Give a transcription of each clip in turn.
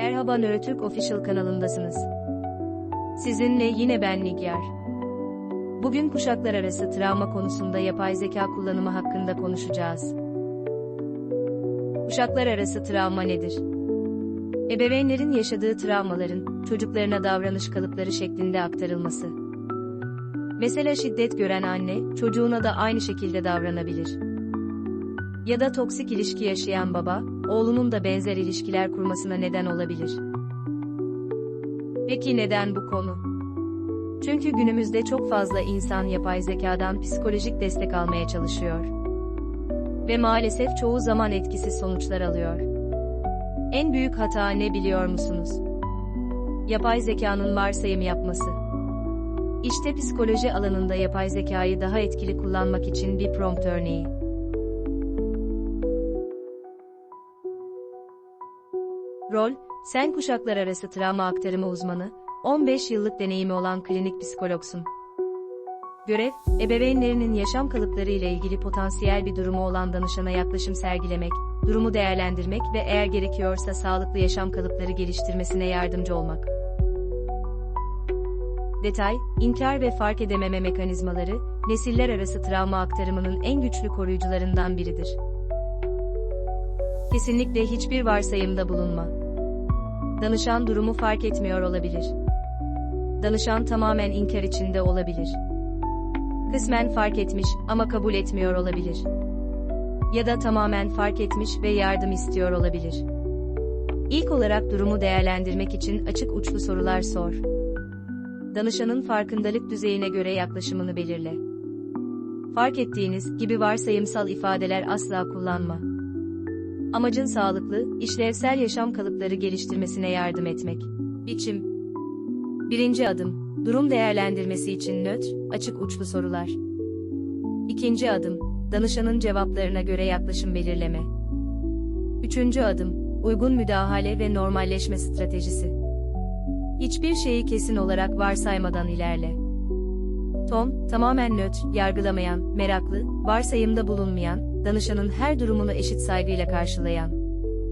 Merhaba Nörotürk Official kanalındasınız. Sizinle yine ben Nigar. Bugün kuşaklar arası travma konusunda yapay zeka kullanımı hakkında konuşacağız. Kuşaklar arası travma nedir? Ebeveynlerin yaşadığı travmaların çocuklarına davranış kalıpları şeklinde aktarılması. Mesela şiddet gören anne, çocuğuna da aynı şekilde davranabilir. Ya da toksik ilişki yaşayan baba, oğlunun da benzer ilişkiler kurmasına neden olabilir. Peki neden bu konu? Çünkü günümüzde çok fazla insan yapay zekadan psikolojik destek almaya çalışıyor. Ve maalesef çoğu zaman etkisiz sonuçlar alıyor. En büyük hata ne biliyor musunuz? Yapay zekanın varsayım yapması. İşte psikoloji alanında yapay zekayı daha etkili kullanmak için bir prompt örneği. Rol, sen kuşaklar arası travma aktarımı uzmanı, 15 yıllık deneyimi olan klinik psikologsun. Görev, ebeveynlerinin yaşam kalıpları ile ilgili potansiyel bir durumu olan danışana yaklaşım sergilemek, durumu değerlendirmek ve eğer gerekiyorsa sağlıklı yaşam kalıpları geliştirmesine yardımcı olmak. Detay, inkar ve fark edememe mekanizmaları, nesiller arası travma aktarımının en güçlü koruyucularından biridir. Kesinlikle hiçbir varsayımda bulunma. Danışan durumu fark etmiyor olabilir. Danışan tamamen inkar içinde olabilir. Kısmen fark etmiş ama kabul etmiyor olabilir. Ya da tamamen fark etmiş ve yardım istiyor olabilir. İlk olarak durumu değerlendirmek için açık uçlu sorular sor. Danışanın farkındalık düzeyine göre yaklaşımını belirle. Fark ettiğiniz gibi varsayımsal ifadeler asla kullanma. Amacın sağlıklı, işlevsel yaşam kalıpları geliştirmesine yardım etmek. Biçim Birinci adım, durum değerlendirmesi için nötr, açık uçlu sorular. İkinci adım, danışanın cevaplarına göre yaklaşım belirleme. Üçüncü adım, uygun müdahale ve normalleşme stratejisi. Hiçbir şeyi kesin olarak varsaymadan ilerle. Tom, tamamen nötr, yargılamayan, meraklı, varsayımda bulunmayan, danışanın her durumunu eşit saygıyla karşılayan.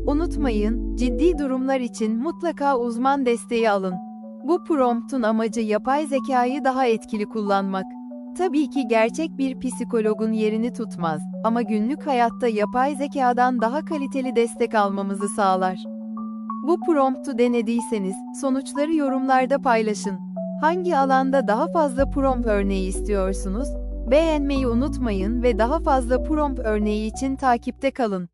Unutmayın, ciddi durumlar için mutlaka uzman desteği alın. Bu promptun amacı yapay zekayı daha etkili kullanmak. Tabii ki gerçek bir psikologun yerini tutmaz ama günlük hayatta yapay zekadan daha kaliteli destek almamızı sağlar. Bu promptu denediyseniz sonuçları yorumlarda paylaşın. Hangi alanda daha fazla prompt örneği istiyorsunuz? Beğenmeyi unutmayın ve daha fazla prompt örneği için takipte kalın.